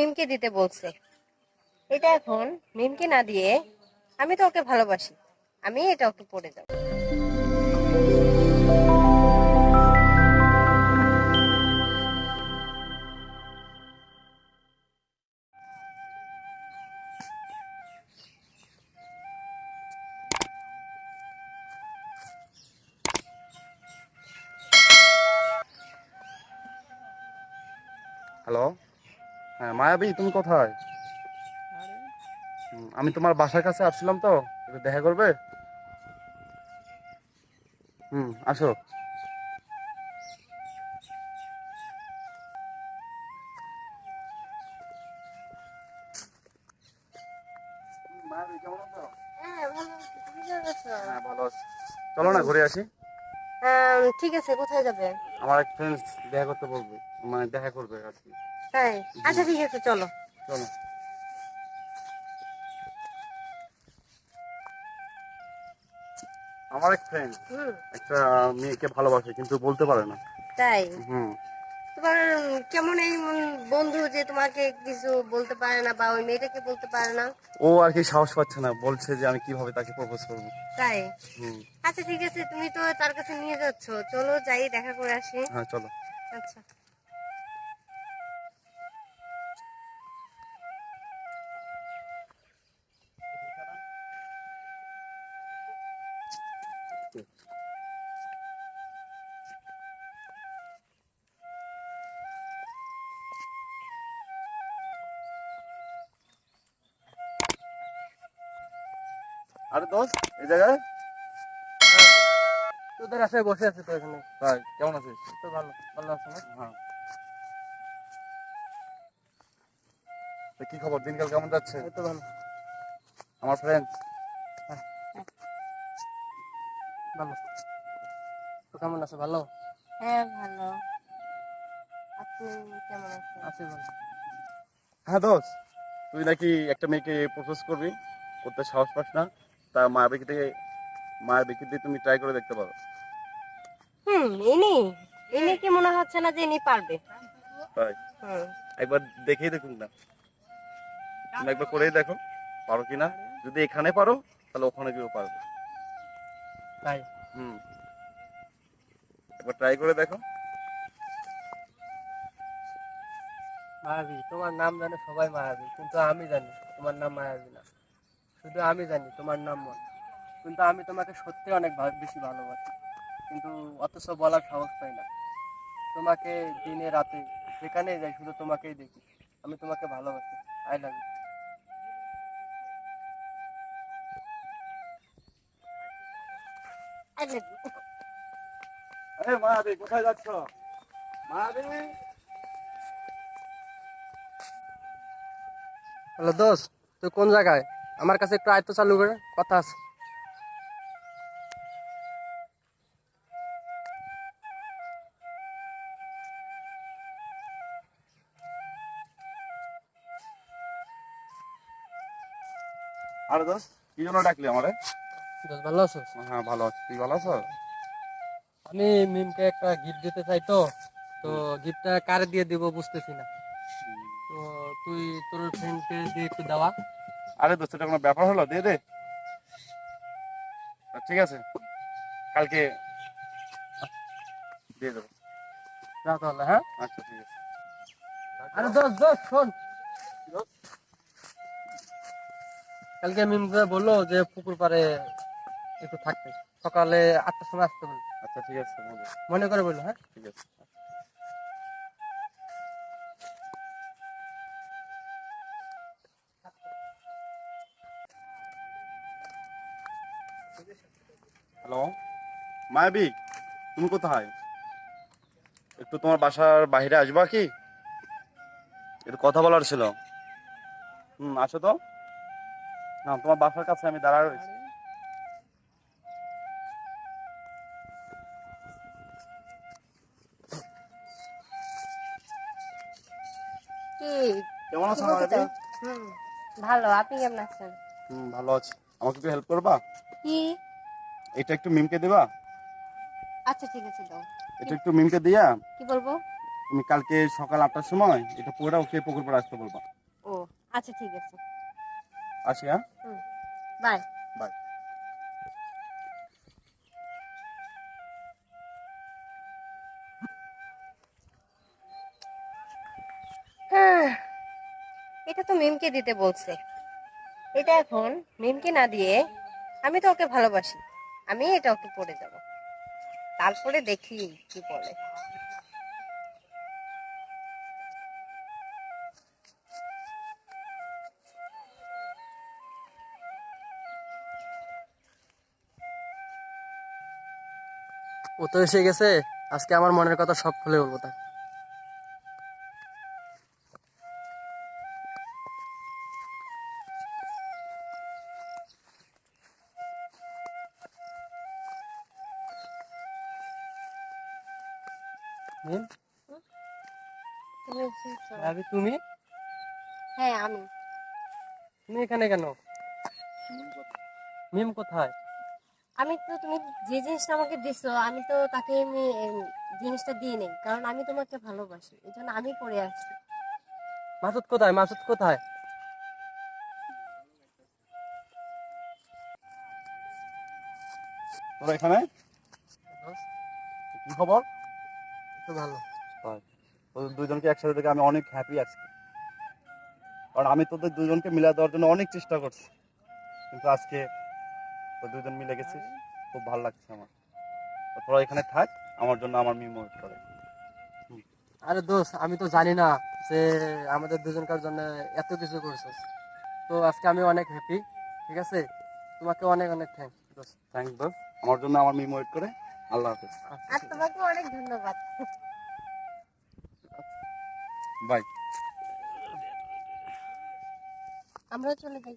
মিমকে দিতে বলছে। এটা এখন মিমকে না দিয়ে আমি তো ওকে ভালোবাসি। আমি এটা ওকে পড়ে দেবো হ্যালো হ্যাঁ মায়াবী তুমি কোথায়? আমি তোমার বাসার কাছে আসছিলাম তো দেখা করবে? হুম আসো। হ্যাঁ? হ্যাঁ চলো না ঘুরে আসি। ঠিক আছে কোথায় যাবে? আমার এক ফ্রেন্ড দেখা করতে বলবে মানে দেখা করবে আর কি। তাই আচ্ছা ঠিক আছে চলো। চলো। আমার এক ফ্রেন্ড একটা মেয়েকে ভালোবাসে কিন্তু বলতে পারে না। তাই? হুম। তোমার কেমন এই বন্ধু যে তোমাকে কিছু বলতে পারে না বা ওই মেয়েটাকে বলতে পারে না? ও আর কি সাহস পাচ্ছে না বলছে যে আমি কীভাবে তাকে প্রপোজ করব। তাই? আচ্ছা ঠিক আছে তুমি তো তার কাছে নিয়ে যাচ্ছ। চলো যাই দেখা করে আসি। হ্যাঁ চলো। আচ্ছা। আরে দোস্ত এই জায়গায়? তোদের আশায় বসে আছে তো এখানে। ভাই কেমন আছিস? তো ভালো ভালো আছে না? হ্যাঁ। তা কি খবর? দিনকাল কেমন যাচ্ছে? এই তো ভালো। আমার ফ্রেন্ড তো কেমন আছে ভালো? হ্যাঁ ভালো। আপনি কেমন আছেন? আছি ভালো। হ্যাঁ তুই নাকি একটা মেয়েকে প্রপোজ করবি করতে সাহস পাস না তা মায়াবিকে থেকে মায়াবিকে দিয়ে তুমি ট্রাই করে দেখতে পারো। হুম ইনি ইনি কি মনে হচ্ছে না যে ইনি পারবে? তাই? একবার দেখেই দেখুন না। তুমি একবার করেই দেখো পারো কিনা যদি এখানে পারো তাহলে ওখানে গিয়েও পারবে। তাই। হুম। একবার ট্রাই করে দেখো। মায়াবী তোমার নাম জানে সবাই মায়াবী কিন্তু আমি জানি তোমার নাম মায়াবী না। শুধু আমি জানি তোমার নাম মন। কিন্তু আমি তোমাকে সত্যি অনেক বেশি ভালোবাসি। কিন্তু অথচ বলার সাহস পাই না। তোমাকে দিনে রাতে যেখানেই যাই শুধু তোমাকেই দেখি। আমি তোমাকে ভালোবাসি। আই লাভ ইউ এই মায়াবী কোথায় যাচ্ছ মায়াবী হ্যালো দোস্ত তুই কোন জায়গায় আমার কাছে একটু আয়ত্ত চালু করে কথা আছে আরে দোস্ত কি জন্য ডাকলি আমারে দোস্ত ভালো আছো? হ্যাঁ ভালো আছি। তুই ভালো আছো? আমি মিমকে একটা গিফট দিতে চাই তো। তো গিফটটা কারে দিয়ে দিব বুঝতেছি না। তো তুই তোর ফ্রেন্ডকে দিয়ে একটু দেওয়া। আরে দোস্ত এটা কোনো ব্যাপার হলো? দে দে। ঠিক আছে। কালকে দিয়ে দেবো। যা তাহলে হ্যাঁ? আচ্ছা ঠিক আছে। আরে দোস্ত দোস্ত শোন। কালকে মিমকে বলল যে পুকুর পাড়ে একটু থাকতে সকালে আটটার সময় আসতে বলল আচ্ছা ঠিক আছে। মনে করে বলল হ্যাঁ? ঠিক আছে। হ্যালো? মায়াবী তুমি কোথায়? একটু তোমার বাসার বাইরে আসবা কি? একটু কথা বলার ছিল। হুম আসো তো? না তোমার বাসার কাছে আমি দাঁড়া রয়েছি। কি কেমন? হুম। ভালো আপনি কেমন আছেন? হুম ভালো আছি। আমাকে একটু হেল্প করবা? কি? এটা একটু মিমকে দিবা? আচ্ছা ঠিক আছে দাও। এটা একটু মিমকে দিয়া? কি বলব? তুমি কালকে সকাল আটটার সময় এটা পুরোটা ওকে পুকুর পরে আসতে বলবা। ও আচ্ছা ঠিক আছে। আসি হ্যাঁ? বাই বাই তো মিমকে দিতে বলছে। এটা এখন মিমকে না দিয়ে আমি তো ওকে ভালোবাসি। আমি এটা ওকে পড়ে যাব তারপরে দেখি কি বলে। ও তো এসে গেছে। আজকে আমার মনের কথা সব খুলে বলব তাকে। তুমি? হ্যাঁ আমি। তুমি এখানে কেন? মিম কোথায়? আমি তো তুমি যে জিনিসটা আমাকে দিছো আমি তো তাকে জিনিসটা দিয়ে নেই কারণ আমি তোমাকে ভালোবাসি এই জন্য আমি পড়ে আসছি মাসুদ কোথায়? মাসুদ কোথায়? তোরা এখানে? কি খবর? তো ভালো। তোদের দুজনকে একসাথে দেখে আমি অনেক হ্যাপি আছি। কারণ আমি তোদের দুজনকে মিলা দেওয়ার জন্য অনেক চেষ্টা করছি। কিন্তু আজকে তো দুজন মিলে গেছিস খুব ভালো লাগছে আমার। তোরা এখানে থাক। আমার জন্য আমার মিম ওয়েট করে। আরে দোষ আমি তো জানি না যে আমাদের দুজনকার জন্য এত কিছু করছিস। তো আজকে আমি অনেক হ্যাপি ঠিক আছে? তোমাকে অনেক অনেক থ্যাংক দোষ থ্যাংক দোস আমার জন্য আমার মিম ওয়েট করে। আল্লাহ হাফেজ। আর তোমাকে অনেক ধন্যবাদ। বাই। আমরাও চলে যাই।